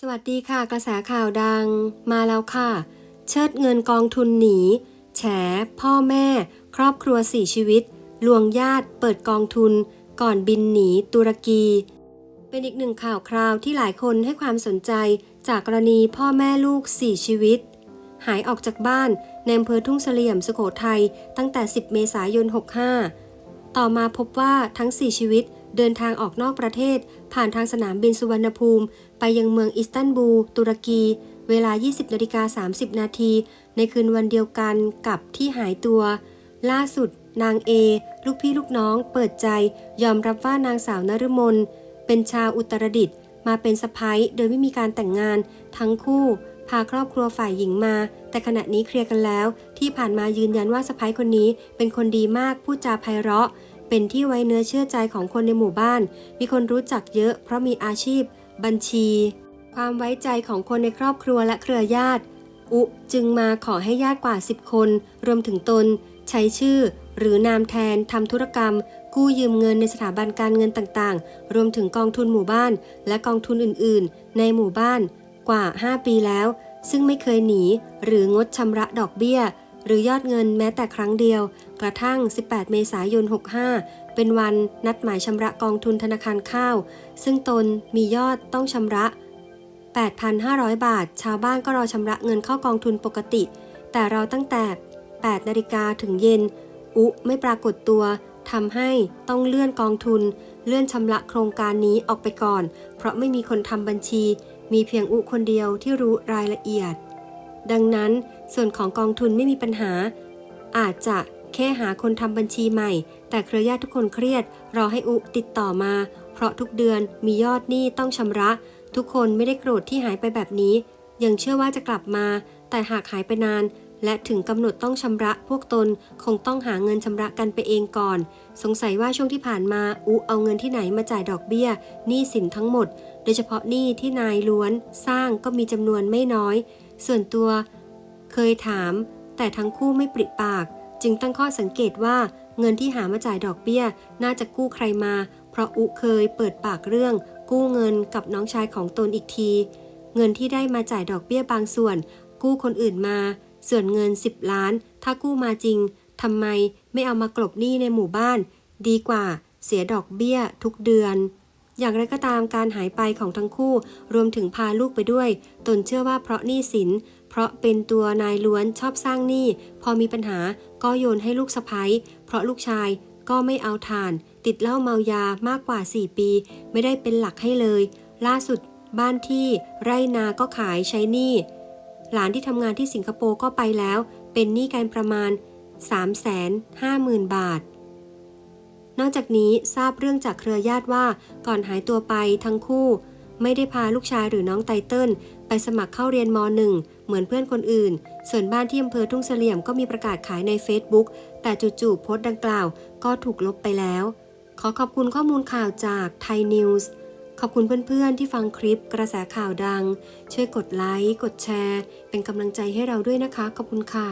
สวัสดีค่ะกระแสข่าวดังมาแล้วค่ะ เชิดเงินกองทุนหนี แฉ พ่อแม่ ครอบครัวสี่ชีวิต ลวงญาติเปิดกองทุน ก่อนบินหนีตุรกี เป็นอีกหนึ่งข่าวคราวที่หลายคนให้ความสนใจจากกรณีพ่อแม่ลูกสี่ชีวิต หายออกจากบ้านในอำเภอทุ่งเสลี่ยมสุโขทัยตั้งแต่ 10 เมษายน 65 ต่อมาพบว่าทั้ง 4 ชีวิต เดินทางออกนอกประเทศ ผ่านทางสนามบินสุวรรณภูมิ ไปยังเมืองอิสตันบูล ตุรกี เวลา 20นาฬิกา30 นาที ในคืนวันเดียวกันกับที่หายตัว ล่าสุด นางเอ ลูกพี่ลูกน้องเปิดใจ ยอมรับว่านางสาวนฤมล เป็นชาวอุตรดิตถ์มาเป็นสะพ้ยโดยไม่มีการแต่งงาน ทั้งคู่ พาครอบครัวฝ่ายหญิงมา แต่ขณะนี้เคลียร์กันแล้ว ที่ผ่านมายืนยันว่าสะพ้ยคนนี้เป็นคนดีมากพูดจาไพเราะ เป็นที่ไว้เนื้อเชื่อใจของคนในหมู่บ้าน มีคนรู้จักเยอะ เพราะมีอาชีพ บัญชี ความไว้ใจของคนในครอบครัวและเครือญาติ อุจึงมาขอให้ญาติกว่า 10 คน รวมถึงตน ใช้ชื่อ หรือนามแทนทำธุรกรรม กู้ยืมเงินในสถาบันการเงินต่างๆ รวมถึงกองทุนหมู่บ้าน และกองทุนอื่นๆ ในหมู่บ้าน กว่า 5 ปีแล้ว ซึ่งไม่เคยหนี หรืองดชำระดอกเบี้ย หรือยอดเงินแม้แต่ครั้งเดียว กระทั่ง 18 เมษายน 65 เป็นวันนัดหมายชำระกองทุนธนาคารข้าว ซึ่งตนมียอดต้องชำระ 8,500 บาท ชาวบ้านก็รอชำระเงินเข้ากองทุนปกติ แต่เราตั้งแต่ 8 นาฬิกาถึงเย็น อุไม่ปรากฏตัวทำให้ต้องเลื่อนกองทุน เลื่อนชำระโครงการนี้ออกไปก่อน เพราะไม่มีคนทำบัญชี มีเพียงอุคนเดียวที่รู้รายละเอียด ดังนั้นส่วนของกองทุนไม่มีปัญหา อาจจะแค่หาคนทำบัญชีใหม่ แต่เครือญาติทุกคนเครียด รอให้อุติดต่อมา เพราะทุกเดือนมียอดหนี้ต้องชำระ ทุกคนไม่ได้โกรธที่หายไปแบบนี้ ยังเชื่อว่าจะกลับมา แต่หากหายไปนาน และถึงกำหนดต้องชำระพวกตนคงต้องหาเงินชำระกันไปเองก่อน สงสัยว่าช่วงที่ผ่านมาอุเอาเงินที่ไหนมาจ่ายดอกเบี้ยหนี้สินทั้งหมด โดยเฉพาะหนี้ที่นายล้วนสร้างก็มีจำนวนไม่น้อย ส่วนตัวเคยถาม แต่ทั้งคู่ไม่ปริปาก จึงตั้งข้อสังเกตว่าเงินที่หามาจ่ายดอกเบี้ย น่าจะกู้ใครมา เพราะอุเคยเปิดปากเรื่อง กู้เงินกับน้องชายของตนอีกที เงินที่ได้มาจ่ายดอกเบี้ยบางส่วน กู้คนอื่นมา ส่วนเงิน 10 ล้าน ถ้ากู้มาจริงทำไมไม่เอามากลบหนี้ในหมู่บ้าน ดีกว่าเสียดอกเบี้ยทุกเดือน อย่างไรก็ตามการหายไปของทั้งคู่ รวมถึงพาลูกไปด้วย ตนเชื่อว่าเพราะหนี้สิน เพราะเป็นตัวนายล้วนชอบสร้างหนี้ พอมีปัญหาก็โยนให้ลูกสะพ้ยเพราะลูกชายก็ไม่เอาทาน ติดเหล้าเมายามากกว่า 4 ปี ไม่ได้เป็นหลักให้เลย ล่าสุดบ้านที่ไร่นาก็ขายใช้หนี้ หลานที่ทำงานที่สิงคโปร์ก็ไปแล้ว เป็นหนี้กันประมาณ 350,000 บาท นอกจากนี้ทราบเรื่องจากเครือญาติว่าก่อนหายตัวไปทั้งคู่ ไม่ได้พาลูกชายหรือน้องไตเติ้ลไปสมัครเข้าเรียนม .1 เหมือนเพื่อนคนอื่น ส่วนบ้านที่อำเภอทุ่งเสลี่ยมก็มีประกาศขายใน Facebook แต่จู่ๆโพสต์ดังกล่าว ก็ถูกลบไปแล้ว ขอขอบคุณข้อมูลข่าวจากไทยนิวส์ขอบคุณเพื่อนๆ ที่ฟังคลิปกระแสข่าวดัง ช่วยกดไลค์ กดแชร์ เป็นกำลังใจให้เราด้วยนะคะ ขอบคุณค่ะ